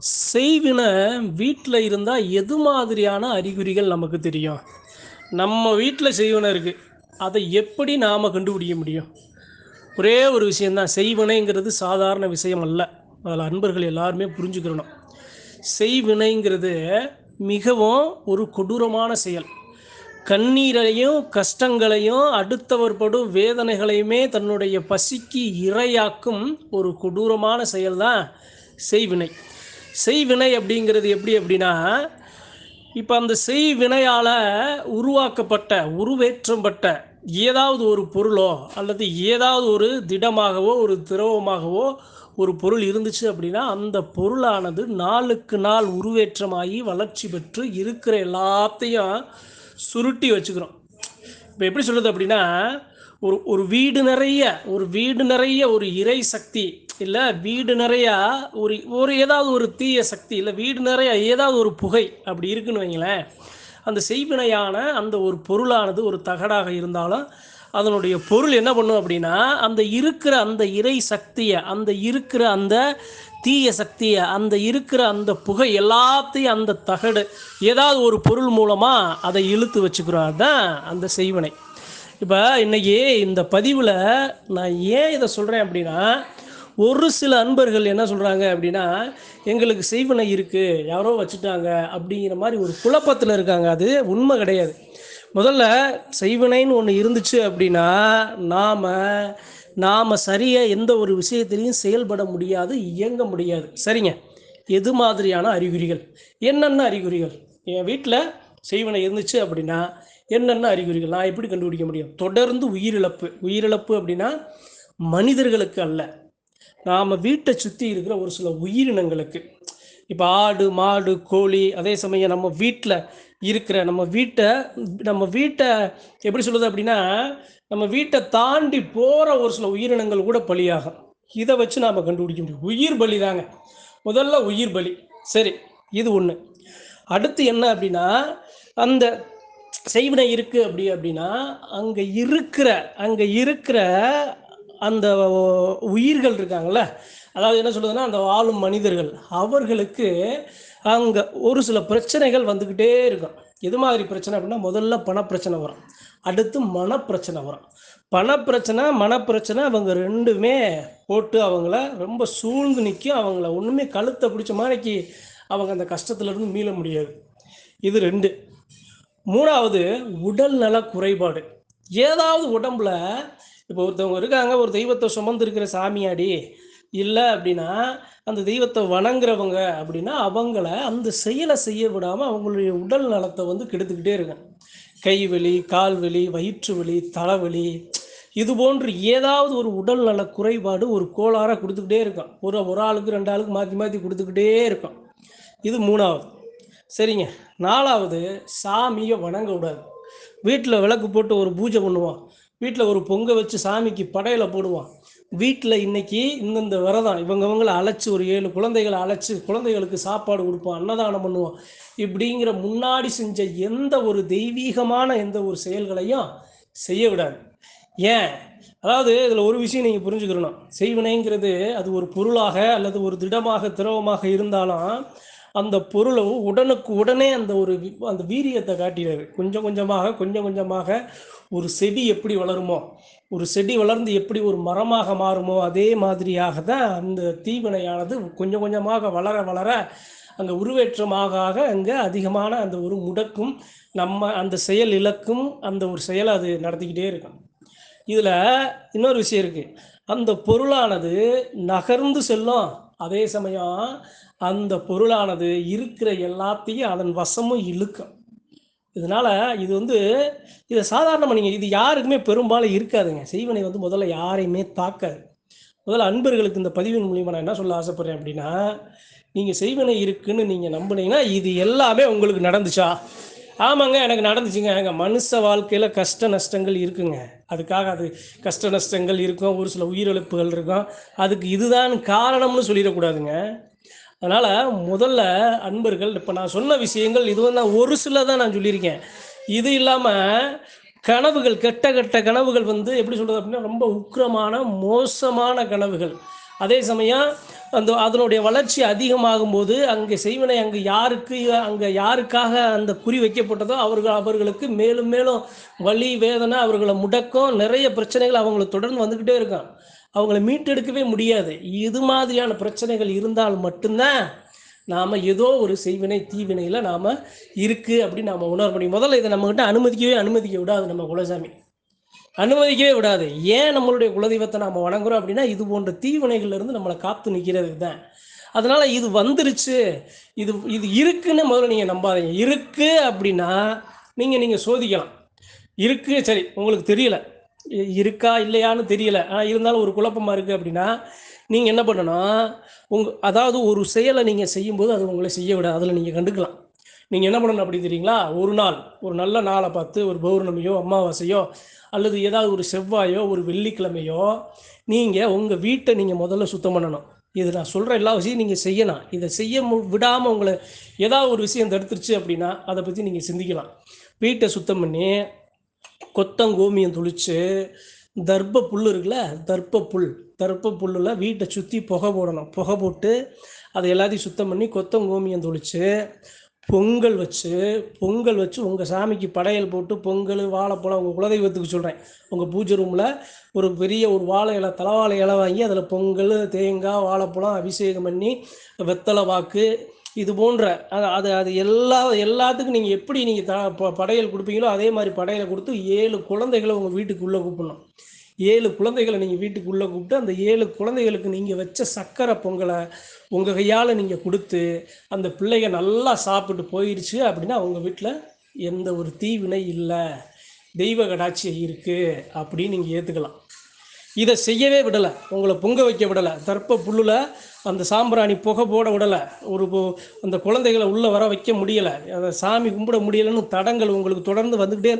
செய்வினை வீட்டில் இருந்தால் எது மாதிரியான அறிகுறிகள் நமக்கு தெரியும்? நம்ம வீட்டில் செய்வினை இருக்குது அதை எப்படி நாம் கண்டுபிடிக்க முடியும்? ஒரே ஒரு விஷயந்தான் செய்வினைங்கிறது சாதாரண விஷயம் அல்ல. அதில் அன்பர்கள் எல்லாருமே புரிஞ்சுக்கிறணும் செய்வினைங்கிறது மிகவும் ஒரு கொடூரமான செயல். கண்ணீரையும் கஷ்டங்களையும் அடுத்தவர் படும் வேதனைகளையுமே தன்னுடைய பசிக்கு இரையாக்கும் ஒரு கொடூரமான செயல்தான் செய்வினை. செய்வினை அப்படிங்கிறது எப்படி அப்படின்னா இப்போ அந்த செய்வினையால் உருவாக்கப்பட்ட உருவேற்றப்பட்ட ஏதாவது ஒரு பொருளோ அல்லது ஏதாவது ஒரு திடமாகவோ ஒரு திரவமாகவோ ஒரு பொருள் இருந்துச்சு அப்படின்னா அந்த பொருளானது நாளுக்கு நாள் உருவேற்றமாகி வளர்ச்சி பெற்று இருக்கிற எல்லாத்தையும் சுருட்டி வச்சுக்கிறோம். இப்போ எப்படி சொல்கிறது அப்படின்னா ஒரு ஒரு வீடு நிறைய ஒரு வீடு நிறைய ஒரு இறை சக்தி இல்லை வீடு நிறையா ஒரு ஒரு ஏதாவது ஒரு தீய சக்தி இல்லை வீடு நிறையா ஏதாவது ஒரு புகை அப்படி இருக்குன்னு வைங்களேன். அந்த செய்வினையான அந்த ஒரு பொருளானது ஒரு தகடாக இருந்தாலும் அதனுடைய பொருள் என்ன பண்ணும் அப்படின்னா அந்த இருக்கிற அந்த இறை சக்தியை அந்த இருக்கிற அந்த தீய சக்தியை அந்த இருக்கிற அந்த புகை எல்லாத்தையும் அந்த தகடு ஏதாவது ஒரு பொருள் மூலமாக அதை இழுத்து வச்சுக்கிறோம் அதுதான் அந்த செய்வினை. இப்போ இன்னைக்கு இந்த பதிவில் நான் ஏன் இதை சொல்கிறேன் அப்படின்னா ஒரு சில அன்பர்கள் என்ன சொல்கிறாங்க அப்படின்னா எங்களுக்கு செய்வனை இருக்குது யாரோ வச்சுட்டாங்க அப்படிங்கிற மாதிரி ஒரு குழப்பத்தில் இருக்காங்க. அது உண்மை கிடையாது. முதல்ல செய்வினைன்னு ஒன்று இருந்துச்சு அப்படின்னா நாம் நாம் சரியாக எந்த ஒரு விஷயத்திலையும் செயல்பட முடியாது இயங்க முடியாது. சரிங்க. எது மாதிரியான அறிகுறிகள்? என்னென்ன அறிகுறிகள்? என் வீட்டில் செய்வினை இருந்துச்சு அப்படின்னா என்னென்ன அறிகுறிகள்? நான் எப்படி கண்டுபிடிக்க முடியும்? தொடர்ந்து உயிரிழப்பு. உயிரிழப்பு அப்படின்னா மனிதர்களுக்கு அல்ல. நாம் வீட்டை சுற்றி இருக்கிற ஒரு சில உயிரினங்களுக்கு இப்போ ஆடு மாடு கோழி அதே சமயம் நம்ம வீட்டில் இருக்கிற நம்ம வீட்டை நம்ம வீட்டை எப்படி சொல்கிறது அப்படின்னா நம்ம வீட்டை தாண்டி போகிற ஒரு சில உயிரினங்கள் கூட பலியாகும். இதை வச்சு நாம் கண்டுபிடிக்க முடியும். உயிர் பலி தாங்க. முதல்ல உயிர் பலி. சரி இது ஒன்று அடுத்து என்ன அப்படின்னா அந்த செய்வினை இருக்குது அப்படி அப்படின்னா அங்கே இருக்கிற அங்கே இருக்கிற அந்த உயிர்கள் இருக்காங்கல்ல? அதாவது என்ன சொல்லுதுன்னா அந்த வாழும் மனிதர்கள் அவர்களுக்கு அங்கே ஒரு சில பிரச்சனைகள் வந்துக்கிட்டே இருக்கும். எது மாதிரி பிரச்சனை அப்படின்னா முதல்ல பணப்பிரச்சனை வரும். அடுத்து மனப்பிரச்சனை வரும். பணப்பிரச்சனை மனப்பிரச்சனை அவங்க ரெண்டுமே போட்டு அவங்கள ரொம்ப சூழ்ந்து நிற்கும் அவங்கள ஒன்றுமே கழுத்தை பிடிச்ச மாதிரிக்கு அவங்க அந்த கஷ்டத்துலேருந்து மீள முடியாது. இது ரெண்டு. மூணாவது உடல் நல குறைபாடு. ஏதாவது உடம்புல இப்போ ஒருத்தவங்க இருக்காங்க ஒரு தெய்வத்தை சுமந்துருக்கிற சாமியாடி இல்லை அப்படின்னா அந்த தெய்வத்தை வணங்குறவங்க அப்படின்னா அவங்கள அந்த செயலை செய்ய விடாமல் அவங்களுடைய உடல் நலத்தை வந்து கெடுத்துக்கிட்டே இருக்கும் கை வலி கால் வலி வயிற்று வலி தலைவலி இது போன்று ஏதாவது ஒரு உடல் நல குறைபாடு ஒரு கோளாறாக கொடுத்துக்கிட்டே இருக்கும் ஒரு ஒரு ஆளுக்கு ரெண்டு ஆளுக்கு மாற்றி மாற்றி கொடுத்துக்கிட்டே இருக்கும் இது மூணாவது. சரிங்க. நாலாவது சாமியை வணங்க விடாது வீட்டில் விளக்கு போட்டு ஒரு பூஜை பண்ணுவோம் வீட்டில் ஒரு பொங்க வச்சு சாமிக்கு படையில் போடுவான். வீட்டில் இன்னைக்கு இந்தந்த விரதம் இவங்கவங்களை அழைச்சி ஒரு ஏழு குழந்தைகளை அழைச்சி குழந்தைகளுக்கு சாப்பாடு கொடுப்பான் அன்னதானம் பண்ணுவான் இப்படிங்கிற முன்னாடி செஞ்ச எந்த ஒரு தெய்வீகமான எந்த ஒரு செயல்களையும் செய்ய விடாது. ஏன்? அதாவது இதில் ஒரு விஷயம் நீங்கள் புரிஞ்சுக்கிறணும் செய்வினைங்கிறது அது ஒரு பொருளாக அல்லது ஒரு திடமாக திரவமாக இருந்தாலும் அந்த பொருளை உடனுக்கு உடனே அந்த ஒரு அந்த வீரியத்தை காட்டினார் கொஞ்சம் கொஞ்சமாக கொஞ்சம் கொஞ்சமாக ஒரு செடி எப்படி வளருமோ ஒரு செடி வளர்ந்து எப்படி ஒரு மரமாக மாறுமோ அதே மாதிரியாக தான் அந்த தீவினையானது கொஞ்சம் கொஞ்சமாக வளர வளர அங்கே உருவேற்றமாக ஆக அங்கே அதிகமான அந்த ஒரு முடக்கும் நம்ம அந்த செயல் இலக்கும் அந்த ஒரு செயலை அது நடத்திக்கிட்டே இருக்கும். இதில் இன்னொரு விஷயம் இருக்குது அந்த பொருளானது நகர்ந்து செல்லும். அதே சமயம் அந்த பொருளானது இருக்கிற எல்லாத்தையும் அதன் வசமும் இழுக்கும். இதனால் இது வந்து இதை சாதாரணமாக நீங்கள் இது யாருக்குமே பெரும்பாலும் இருக்காதுங்க. செய்வனை வந்து முதல்ல யாரையுமே தாக்காது. முதல்ல அன்பர்களுக்கு இந்த பதிவின் மூலியமாக நான் என்ன சொல்ல ஆசைப்பட்றேன் அப்படின்னா நீங்கள் செய்வனை இருக்குன்னு நீங்கள் நம்புனீங்கன்னா இது எல்லாமே உங்களுக்கு நடந்துச்சா? ஆமாங்க எனக்கு நடந்துச்சுங்க. எங்கள் மனுஷ வாழ்க்கையில் கஷ்ட நஷ்டங்கள் இருக்குங்க. அதுக்காக அது கஷ்ட நஷ்டங்கள் இருக்கும். ஒரு சில உயிரிழப்புகள் இருக்கும். அதுக்கு இதுதான் காரணம்னு சொல்லிடக்கூடாதுங்க. அதனால் முதல்ல அன்பர்கள் இப்போ நான் சொன்ன விஷயங்கள் இது வந்து ஒரு சில தான் நான் சொல்லியிருக்கேன். இது இல்லாமல் கனவுகள் கெட்ட கெட்ட கனவுகள் வந்து எப்படி சொல்கிறது அப்படின்னா ரொம்ப உக்கிரமான மோசமான கனவுகள். அதே சமயம் அந்த அதனுடைய வளர்ச்சி அதிகமாகும் போது அங்கே செய்வனை அங்கே யாருக்கு அங்கே யாருக்காக அந்த குறி வைக்கப்பட்டதோ அவர்கள் அவர்களுக்கு மேலும் மேலும் வலி வேதனை அவர்களை முடக்கம் நிறைய பிரச்சனைகள் அவங்களுக்கு தொடர்ந்து வந்துக்கிட்டே இருக்கும் அவங்கள மீட்டெடுக்கவே முடியாது. இது மாதிரியான பிரச்சனைகள் இருந்தால் மட்டும்தான் நாம் ஏதோ ஒரு செய்வினை தீவினையில் நாம் இருக்குது அப்படின்னு நாம் உணர முடியும். முதல்ல இதை நம்மக்கிட்ட அனுமதிக்கவே அனுமதிக்க விடாது நம்ம குலசாமி. அனுமதிக்கவே விடாது. ஏன் நம்மளுடைய குலதெய்வத்தை நாம் வணங்குறோம் அப்படின்னா இது போன்ற தீவினைகள்லேருந்து நம்மளை காத்து நிற்கிறதுக்கு தான். அதனால் இது வந்துருச்சு. இது இது இருக்குன்னு முதல்ல நீங்கள் நம்பாதீங்க. இருக்குது அப்படின்னா நீங்கள் நீங்கள் சோதிக்கலாம். இருக்குது சரி உங்களுக்கு தெரியல. இருக்கா இல்லையான்னு தெரியல. ஆனால் இருந்தாலும் ஒரு குழப்பமாக இருக்குது அப்படின்னா நீங்கள் என்ன பண்ணணும் உங்க அதாவது ஒரு செயலை நீங்கள் செய்யும்போது அது உங்களை செய்ய விடாது. அதில் நீங்கள் கண்டுக்கலாம். நீங்கள் என்ன பண்ணணும் அப்படி தெரியுங்களா? ஒரு நாள் ஒரு நல்ல நாளை பார்த்து ஒரு பௌர்ணமியோ அமாவாசையோ அல்லது ஏதாவது ஒரு செவ்வாயோ ஒரு வெள்ளிக்கிழமையோ நீங்கள் உங்கள் வீட்டை நீங்கள் முதல்ல சுத்தம் பண்ணணும். இது நான் சொல்கிற எல்லா விஷயம் நீங்கள் செய்யலாம். இதை செய்ய விடாமல் உங்களை ஏதாவது ஒரு விஷயம் தடுத்துருச்சு அப்படின்னா அதை பற்றி நீங்கள் சிந்திக்கலாம். வீட்டை சுத்தம் பண்ணி கொத்தங்கோமியம் துளிச்சு தர்ப்ப புல் இருக்குல்ல தர்ப்ப புல். தர்ப்ப புல்லில் வீட்டை சுற்றி புகை போடணும். புகை போட்டு அதை எல்லாத்தையும் சுத்தம் பண்ணி கொத்தங்கோமியம் துளிச்சு பொங்கல் வச்சு பொங்கல் வச்சு உங்கள் சாமிக்கு படையல் போட்டு பொங்கல் வாழைப்பழம் உங்கள் குலதெய்வத்துக்கு சொல்கிறேன் உங்கள் பூஜை ரூமில் ஒரு பெரிய ஒரு வாழை இலை தலைவாழை இலை வாங்கி அதில் பொங்கல் தேங்காய் வாழைப்பழம் அபிஷேகம் பண்ணி வெத்தலை வாக்கு இது போன்ற அது அது அது எல்லா எல்லாத்துக்கும் நீங்கள் எப்படி நீங்கள் த படையல் கொடுப்பீங்களோ அதே மாதிரி படையலை கொடுத்து ஏழு குழந்தைகளை உங்கள் வீட்டுக்குள்ளே கூப்பிடணும். ஏழு குழந்தைகளை நீங்கள் வீட்டுக்குள்ளே கூப்பிட்டு அந்த ஏழு குழந்தைகளுக்கு நீங்கள் வச்ச சக்கரை பொங்கலை உங்கள் கையால் நீங்கள் கொடுத்து அந்த பிள்ளைங்க நல்லா சாப்பிட்டு போயிடுச்சு அப்படின்னா அவங்க வீட்டில் எந்த ஒரு தீவினை இல்லை. தெய்வ கடாட்சி இருக்குது அப்படின்னு நீங்கள் ஏற்றுக்கலாம் இதை செய்யவே விடலை. உங்களை பொங்க வைக்க விடலை. தர்ப்ப புல்லில் அந்த சாம்பிராணி புகை போட விடலை ஒரு அந்த குழந்தைகளை உள்ளே வர வைக்க முடியலை. அதை சாமி கும்பிட முடியலைன்னு தடங்கள் உங்களுக்கு தொடர்ந்து வந்துக்கிட்டே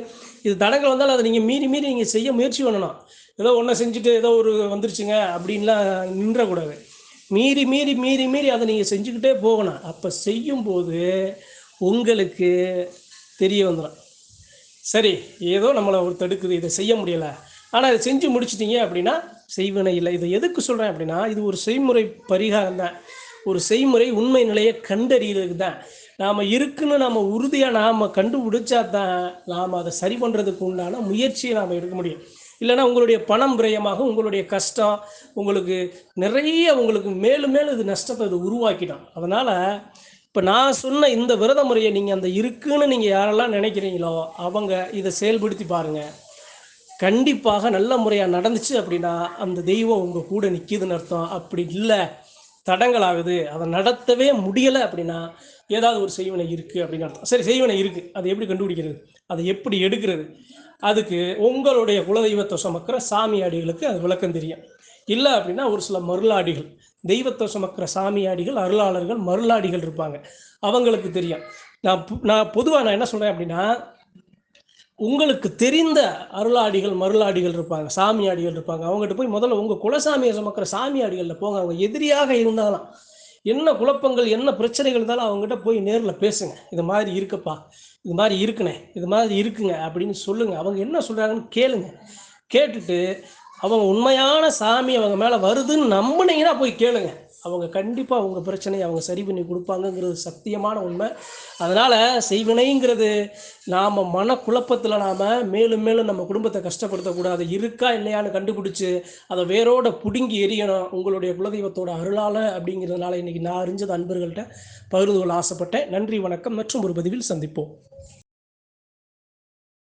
இது தடங்கள் வந்தாலும் அதை நீங்கள் மீறி மீறி நீங்கள் செய்ய முயற்சி பண்ணணும். ஏதோ ஒன்றை செஞ்சுட்டு ஏதோ ஒரு வந்துருச்சுங்க அப்படின்லாம் நின்றக்கூடாது. மீறி மீறி மீறி மீறி அதை நீங்கள் செஞ்சுக்கிட்டே போகணும். அப்போ செய்யும்போது உங்களுக்கு தெரிய வந்துடும் சரி ஏதோ நம்மளை ஒரு தடுக்குது இதை செய்ய முடியலை. ஆனால் இதை செஞ்சு முடிச்சிட்டிங்க அப்படின்னா செய்வனை இல்லை. இதை எதுக்கு சொல்கிறேன் அப்படின்னா இது ஒரு செய்முறை பரிகாரம் தான். ஒரு செய்முறை உண்மை நிலையை கண்டறியறதுக்கு தான். நாம் இருக்குன்னு நாம் உறுதியாக நாம் கண்டுபிடிச்சா தான் நாம் அதை சரி பண்ணுறதுக்கு உண்டான முயற்சியை நாம் எடுக்க முடியும். இல்லைன்னா உங்களுடைய பணம் விரயமாகும் உங்களுடைய கஷ்டம் உங்களுக்கு நிறைய உங்களுக்கு மேலும் மேலும் இது நஷ்டத்தை இது உருவாக்கிடும். அதனால் இப்போ நான் சொன்ன இந்த விரத முறையை நீங்கள் அந்த இருக்குன்னு நீங்கள் யாரெல்லாம் நினைக்கிறீங்களோ அவங்க இதை செயல்படுத்தி பாருங்கள் கண்டிப்பாக நல்ல முறையாக நடந்துச்சு அப்படின்னா அந்த தெய்வம் உங்கள் கூட நிற்கிதுன்னு அர்த்தம். அப்படி இல்லை. தடங்களாகுது. அதை நடத்தவே முடியலை அப்படின்னா ஏதாவது ஒரு செய்வனை இருக்குது அப்படின்னு அர்த்தம். சரி செய்வனை இருக்குது அதை எப்படி கண்டுபிடிக்கிறது? அதை எப்படி எடுக்கிறது? அதுக்கு உங்களுடைய குலதெய்வத்தை சுமக்கிற சாமியாடிகளுக்கு அது விளக்கம் தெரியும். இல்லை அப்படின்னா ஒரு சில மருளாடிகள். தெய்வத்தை சுமக்கிற சாமியாடிகள் அருளாளர்கள் மருளாடிகள் இருப்பாங்க. அவங்களுக்கு தெரியும். நான் நான் பொதுவாக நான் என்ன சொல்கிறேன் அப்படின்னா உங்களுக்கு தெரிந்த அருளாடிகள் மருளாடிகள் இருப்பாங்க சாமியாடிகள் இருப்பாங்க. அவங்ககிட்ட போய் முதல்ல உங்கள் குலசாமியை சுமக்கிற சாமியாடிகளில் போங்க. அவங்க எதிரியாக இருந்தாலும் என்ன குழப்பங்கள் என்ன பிரச்சனைகள் இருந்தாலும் அவங்ககிட்ட போய் நேரில் பேசுங்க. இது மாதிரி இருக்குப்பா இது மாதிரி இருக்குண்ணே இது மாதிரி இருக்குங்க அப்படின்னு சொல்லுங்க. அவங்க என்ன சொல்கிறாங்கன்னு கேளுங்க. கேட்டுட்டு அவங்க உண்மையான சாமி அவங்க மேலே வருதுன்னு நம்புனீங்கன்னா போய் கேளுங்க. அவங்க கண்டிப்பாக அவங்க பிரச்சனையை அவங்க சரி பண்ணி கொடுப்பாங்கங்கிறது சத்தியமான உண்மை. அதனால் செய்வினைங்கிறது நாம் மனக்குழப்பத்தில் நாம் மேலும் மேலும் நம்ம குடும்பத்தை கஷ்டப்படுத்தக்கூடாது. இருக்கா இல்லையான்னு கண்டுபிடிச்சி அதை வேரோட பிடுங்கி எரியணும் உங்களுடைய குலதெய்வத்தோட அருளால் அப்படிங்கிறதுனால இன்றைக்கி நான் அறிஞ்சது அன்பர்கள்ட்ட பகிர்ந்து கொள்ள ஆசைப்பட்டேன். நன்றி வணக்கம். மற்றும் ஒரு பதிவில் சந்திப்போம்.